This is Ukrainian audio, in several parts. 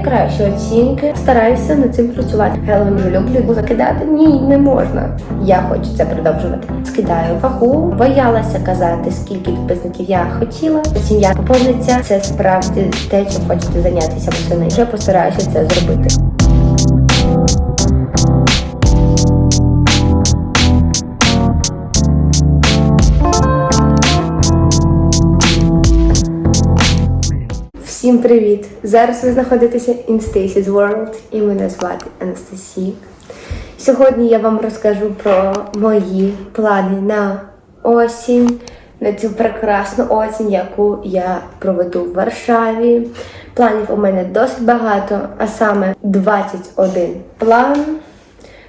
найкращі оцінки. Стараюся над цим працювати. Геловін вже люблю закидати. Ні, не можна. Я хочу це продовжувати. Скидаю вагу, боялася казати, скільки підписників я хотіла. Сім'я поповниться. Це справді те, чим хочете зайнятися восени. Вже постараюся це зробити. Всім привіт! Зараз ви знаходитеся in Stacy's World і мене звати Анастасія. Сьогодні я вам розкажу про мої плани на осінь, на цю прекрасну осінь, яку я проведу в Варшаві. Планів у мене досить багато, а саме 21 план.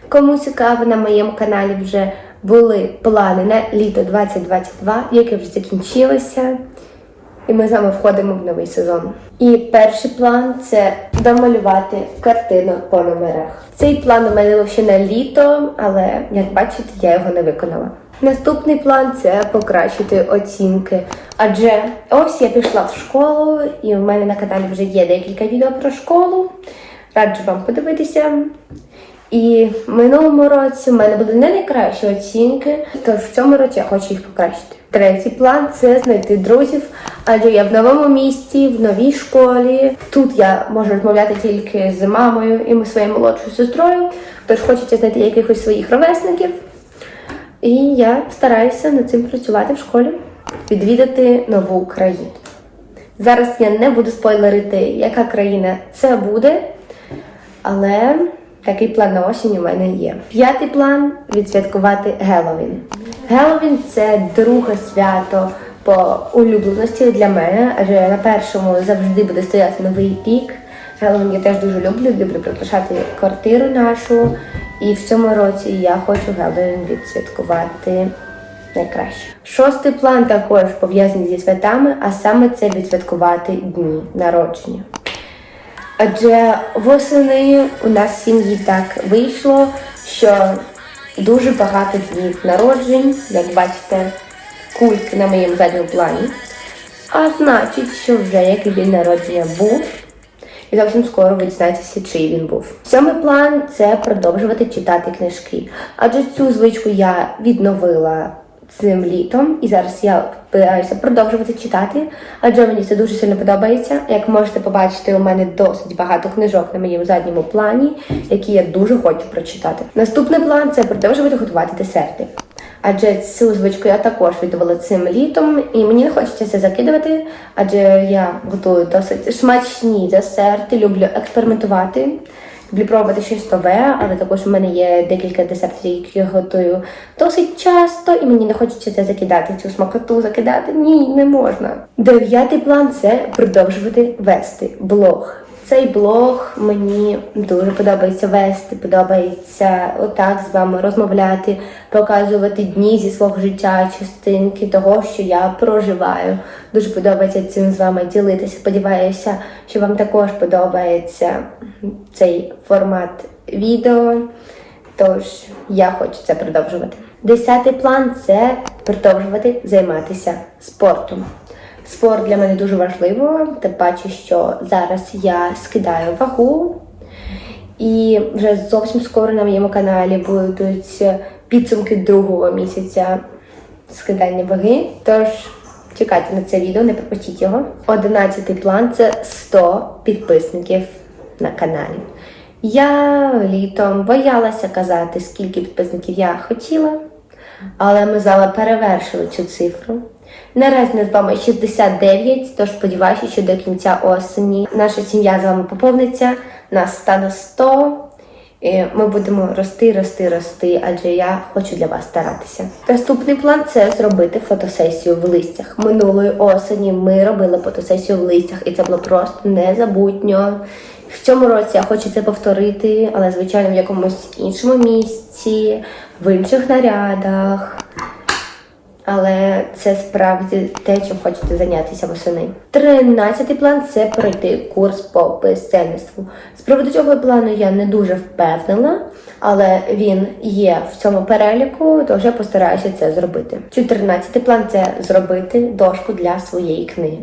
Кому цікаво, на моєму каналі вже були плани на літо 2022, яке вже закінчилося. І ми з вами входимо в новий сезон. І перший план це домалювати картину по номерах. Цей план у мене ще на літо, але як бачите, я його не виконала. Наступний план це покращити оцінки. Адже ось я пішла в школу, і у мене на каналі вже є декілька відео про школу. Раджу вам подивитися. І в минулому році в мене були не найкращі оцінки, тож в цьому році я хочу їх покращити. Третій план це знайти друзів, адже я в новому місті, в новій школі. Тут я можу розмовляти тільки з мамою і своєю молодшою сестрою, тож хочеться знайти якихось своїх ровесників. І я стараюся над цим працювати в школі, відвідати нову країну. Зараз я не буду спойлерити, яка країна це буде, але такий план на осінь у мене є. П'ятий план відсвяткувати Геловін. Геловін це друге свято по улюбленості для мене, адже на першому завжди буде стояти новий рік. Геловін я теж дуже люблю, люблю прикрашати квартиру нашу. І в цьому році я хочу Геловін відсвяткувати найкраще. Шостий план також пов'язаний зі святами, а саме це відсвяткувати дні народження. Адже восени у нас в сім'ї так вийшло, що дуже багато днів народжень, як бачите, кульки на моєму задньому плані. А значить, що вже який день народження був, і зовсім скоро ви дізнаєтеся, чий він був. Сьомий план це продовжувати читати книжки. Адже цю звичку я відновила цим літом, і зараз я збираюся продовжувати читати, адже мені це дуже сильно подобається. Як можете побачити, у мене досить багато книжок на моєму задньому плані, які я дуже хочу прочитати. Наступний план це продовжувати готувати десерти. Адже цю звичку я також відновила цим літом, і мені не хочеться це закидувати, адже я готую досить смачні десерти, люблю експериментувати. Люблю щось нове, але також у мене є декілька десертів, які я готую досить часто, і мені не хочеться це закидати, цю смакоту закидати. Ні, не можна. Дев'ятий план це продовжувати вести блог. Цей блог мені дуже подобається вести, подобається отак з вами розмовляти, показувати дні зі свого життя, частинки того, що я проживаю. Дуже подобається цим з вами ділитися. Сподіваюся, що вам також подобається цей формат відео. Тож я хочу це продовжувати. Десятий план це продовжувати займатися спортом. Спорт для мене дуже важливо, тим паче, що зараз я скидаю вагу, і вже зовсім скоро на моєму каналі будуть підсумки другого місяця скидання ваги. Тож чекайте на це відео, не пропустіть його. Одинадцятий план це 100 підписників на каналі. Я літом боялася казати, скільки підписників я хотіла, але ми з вами перевершили цю цифру. Наразі нас з вами 69, тож сподіваюся, що до кінця осені наша сім'я з вами поповниться, нас стане 100. І ми будемо рости, рости, рости, адже я хочу для вас старатися. Наступний план це зробити фотосесію в листях. Минулої осені ми робили фотосесію в листях, і це було просто незабутньо. В цьому році я хочу це повторити, але звичайно в якомусь іншому місці, в інших нарядах. Але це справді те, чим хочете зайнятися восени. Тринадцятий план це пройти курс по писемництву. З приводу цього плану я не дуже впевнена, але він є в цьому переліку, то вже постараюся це зробити. Чотирнадцятий план це зробити дошку для своєї книги.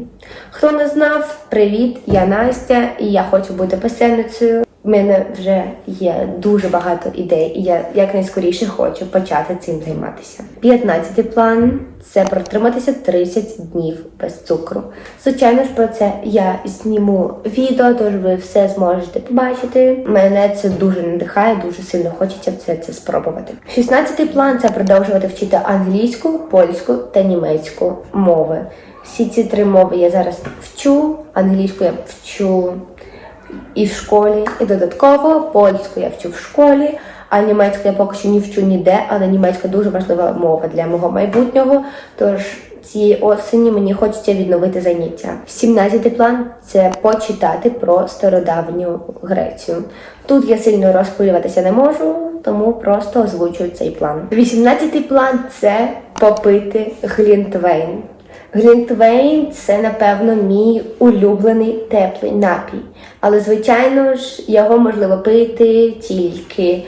Хто не знав, привіт, я Настя, і я хочу бути писемницею. Мене вже є дуже багато ідей, і я якнайскоріше хочу почати цим займатися. П'ятнадцятий план це протриматися 30 днів без цукру. Звичайно ж, про це я зніму відео, тож ви все зможете побачити. Мене це дуже надихає, дуже сильно хочеться все це спробувати. Шістнадцятий план це продовжувати вчити англійську, польську та німецьку мови. Всі ці три мови я зараз вчу. Англійську я вчу і в школі, і додатково польську я вчу в школі, а німецьку я поки що не вчу ніде, але німецька дуже важлива мова для мого майбутнього. Тож цієї осені мені хочеться відновити заняття. 17 план це почитати про стародавню Грецію. Тут я сильно розпилюватися не можу, тому просто озвучую цей план. 18 план це попити глінтвейн. Глінтвейн це, напевно, мій улюблений теплий напій. Але, звичайно ж, його можливо пити тільки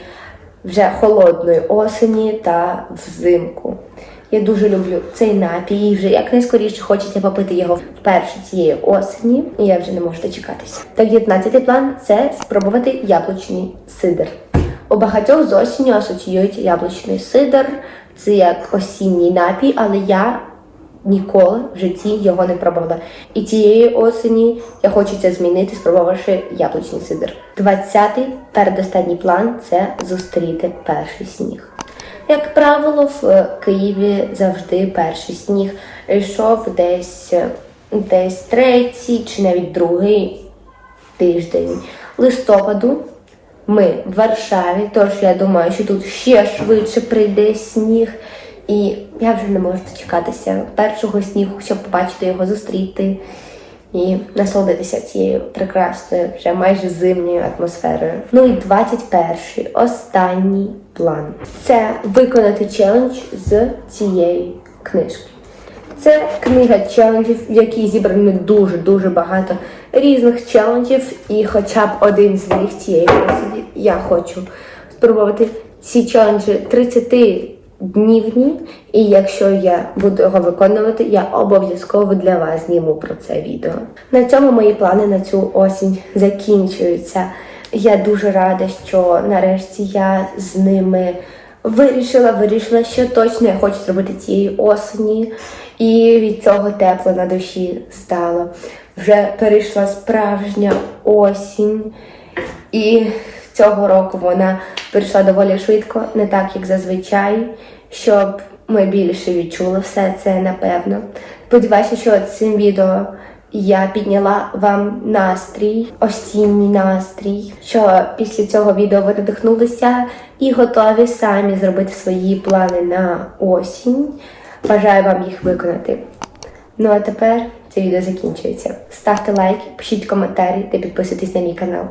вже холодної осені та взимку. Я дуже люблю цей напій і вже якнайскоріше хочеться попити його вперше цієї осені, і я вже не можу дочекатися. Та 19 план це спробувати яблучний сидр. У багатьох з осінню асоціюють яблучний сидр. Це як осінній напій, але я ніколи в житті його не пробувала. І цієї осені я це змінити, спробувавши яблучний сидр. 20-й передостанній план це зустріти перший сніг. Як правило, в Києві завжди перший сніг йшов десь, десь третій чи навіть другий тиждень листопаду. Ми в Варшаві, тож я думаю, що тут ще швидше прийде сніг. І я вже не можу дочекатися першого снігу, щоб побачити його зустріти і насолодитися цією прекрасною, вже майже зимньою атмосферою. Ну і 21-й, останній план це виконати челендж з цієї книжки. Це книга челенджів, в якій зібрано дуже-дуже багато різних челенджів, і хоча б один з них цієї осені я хочу спробувати ці челенджі 30 днівні, і якщо я буду його виконувати, я обов'язково для вас зніму про це відео. На цьому мої плани на цю осінь закінчуються. Я дуже рада, що нарешті я з ними вирішила, вирішила, що точно я хочу зробити цієї осені, і від цього тепло на душі стало. Вже перейшла справжня осінь, і цього року вона прийшла доволі швидко, не так як зазвичай, щоб ми більше відчули все це, напевно. Сподіваюся, що цим відео я підняла вам настрій, осінній настрій, що після цього відео ви надихнулися і готові самі зробити свої плани на осінь. Бажаю вам їх виконати. Ну а тепер це відео закінчується. Ставте лайки, пишіть коментарі та підписуйтесь на мій канал.